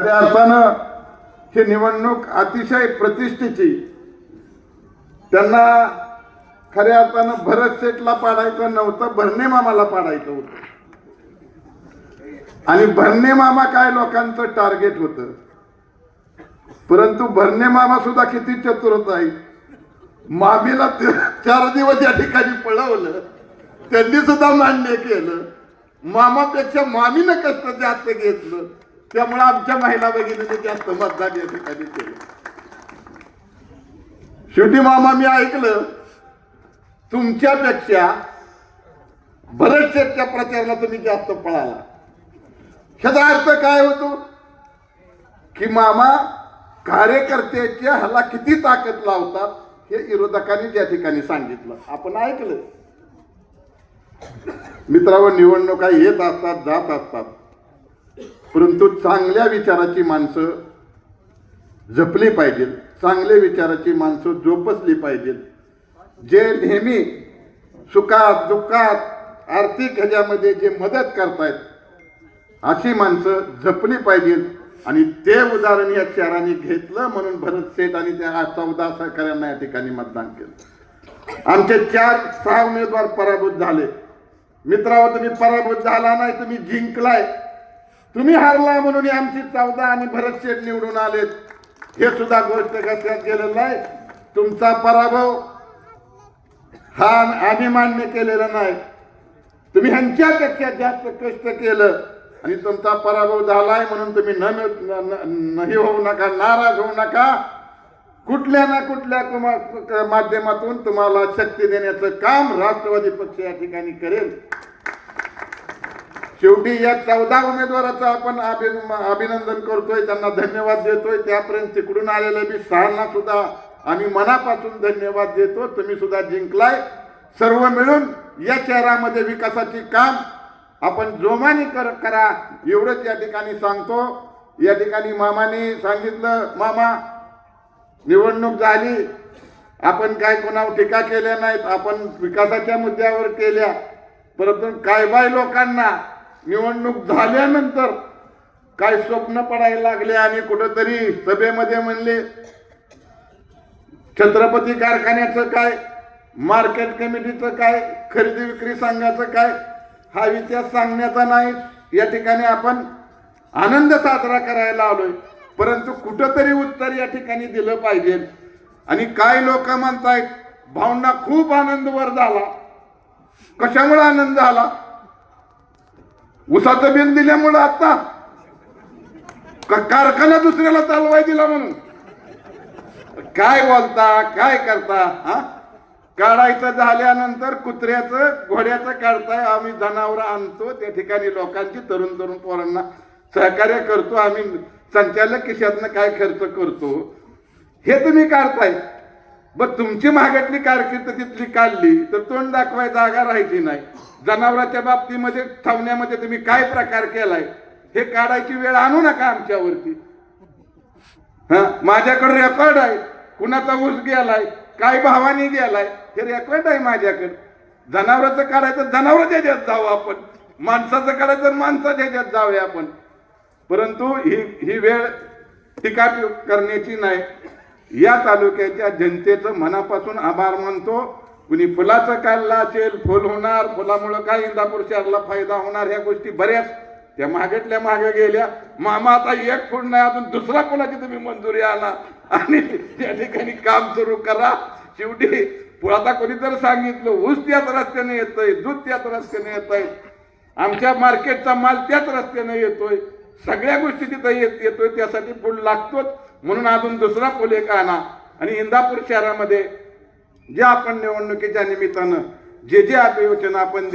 खऱ्या अर्थानं ही निवडणूक अतिशय प्रतिष्ठेची. त्यांना खऱ्या अर्थानं भरत शेठला पाडायचं नव्हतं भरणे मामाला पाडायचं होतं. आणि भरणे मामा काय लोकांचं टार्गेट होतं? परंतु भरणे मामा सुद्धा किती चतुर होत आहे मामीला चार दिवस या ठिकाणी पळवलं त्यांनी सुद्धा मान्य केलं. मामापेक्षा मामीनं कष्ट जास्त घेतलं. त्यामुळे आमच्या महिला भगिनीने जास्त मतदान या ठिकाणी केलं. शेवटी मामा मी ऐकलं तुमच्यापेक्षा बरेचसे त्या प्रचाराला तुम्ही जास्त पळाला. ह्याचा अर्थ काय होतो? की मामा कार्यकर्त्याच्या ह्याला किती ताकद लावतात हे विरोधकांनी त्या ठिकाणी सांगितलं. आपण ऐकलं. मित्रावर निवडणुका येत असतात जात असतात. परंतु चांगल्या विचाराची माणसं जपली पाहिजेत चांगल्या विचाराची माणसं जोपसली पाहिजेत जे नेहमी सुखात दुःखात आर्थिक ह्याच्यामध्ये जे मदत करतायत अशी माणसं जपली पाहिजेत आणि ते उदाहरण या शहराने घेतलं म्हणून भरत शेठ आणि त्या चौदा सहकार्यांना या ठिकाणी मतदान केलं. आमचे चार सहा उमेदवार पराभूत झाले. मित्रावर तुम्ही पराभूत झाला नाही तुम्ही जिंकलाय. तुम्ही हारला म्हणून आमची चौदा आणि भरत शेठ निवडून आलेत. हे सुद्धा गोष्ट कशात गेलेलं नाही. तुमचा पराभव हा आम्ही मान्य केलेला नाही. तुम्ही ह्यांच्यापेक्षा जास्त कष्ट केलं आणि तुमचा पराभव झालाय म्हणून तुम्ही न नाही होऊ नका नाराज होऊ नका. कुठल्या ना कुठल्या माध्यमातून तुम्हाला शक्ती देण्याचं काम राष्ट्रवादी पक्ष या ठिकाणी करेल. शेवटी या चौदा उमेदवाराचं आपण अभिन अभिनंदन करतोय त्यांना धन्यवाद देतोय. त्यापर्यंत तिकडून आलेल्या बी सहाना सुद्धा आम्ही मनापासून धन्यवाद देतो. तुम्ही सुद्धा जिंकलाय. सर्व मिळून या शहरामध्ये विकासाची काम आपण जोमाने कर करा एवढंच या ठिकाणी सांगतो. या ठिकाणी मामाने सांगितलं मामा निवडणूक झाली. आपण काय कोणावर टीका केल्या नाहीत. आपण विकासाच्या मुद्द्यावर केल्या. परंतु काय बाय लोकांना निवडणूक झाल्यानंतर काय स्वप्न पडायला लागले आणि कुठंतरी सभेमध्ये म्हणले छत्रपती कारखान्याचं काय मार्केट कमिटीचं काय खरेदी विक्री सांगायचं काय हा विचार सांगण्याचा नाही. या ठिकाणी आपण आनंद साजरा करायला आलोय. परंतु कुठंतरी उत्तर या ठिकाणी दिलं पाहिजे. आणि काय लोक म्हणतायत भावना खूप आनंदवर झाला. कशामुळे आनंद झाला? उसाचं बिल दिल्यामुळं आता कारखाना दुसऱ्याला चालवाय दिला म्हणून. काय बोलता काय करता हा? काढायचं झाल्यानंतर कुत्र्याचं घोड्याचं काढताय आम्ही जनावर आणतो. त्या ठिकाणी लोकांची तरुण तरुण पोरांना सहकार्य करतो. आम्ही संचालक खिशातनं काय खर्च करतो? हे तुम्ही काढताय. मग तुमची मागातली कारकीर्द तिथली काढली तर तोंड दाखवाय जागा राहायची नाही. जनावराच्या बाबतीमध्ये ठेवण्यामध्ये तुम्ही काय प्रकार केलाय? हे काढायची वेळ आणू नका आमच्यावरती. हा? माझ्याकडे रेकॉर्ड आहे. कुणाचा ऊस गेलाय? काय भावाने गेलाय? हे रेकॉर्ड आहे माझ्याकडे. जनावराचं काढायचं जनावराच्या ह्याच्यात जाऊ आपण. माणसाचं काढायचं माणसाच्या ह्याच्यात जाऊया आपण. परंतु ही ही वेळ टीका करण्याची नाही. या तालुक्याच्या जनतेचं मनापासून आभार मानतो. कुणी फुलाचं काढला असेल फुल होणार फुलामुळं काय इंदापूर शहराला फायदा होणार ह्या गोष्टी बऱ्याच. त्या मागेतल्या मागे गेल्या. मामा आता एक फुल नाही अजून दुसरा फुलाची तुम्ही मंजुरी आला. आणि त्या ठिकाणी काम सुरू करा. शेवटी आता कोणी तर सांगितलं ऊस त्याच रस्त्याने येतोय दूध त्याच रस्त्याने येत आहे आमच्या मार्केटचा माल त्याच रस्त्याने येतोय सगळ्या गोष्टी तिथं येत येतोय त्यासाठी पूल लागतोच. म्हणून अजून दुसरा पूल एक आणा. आणि इंदापूर शहरामध्ये जे आपण निवडणुकीच्या निमित्तानं जे जे अभिवचन आपण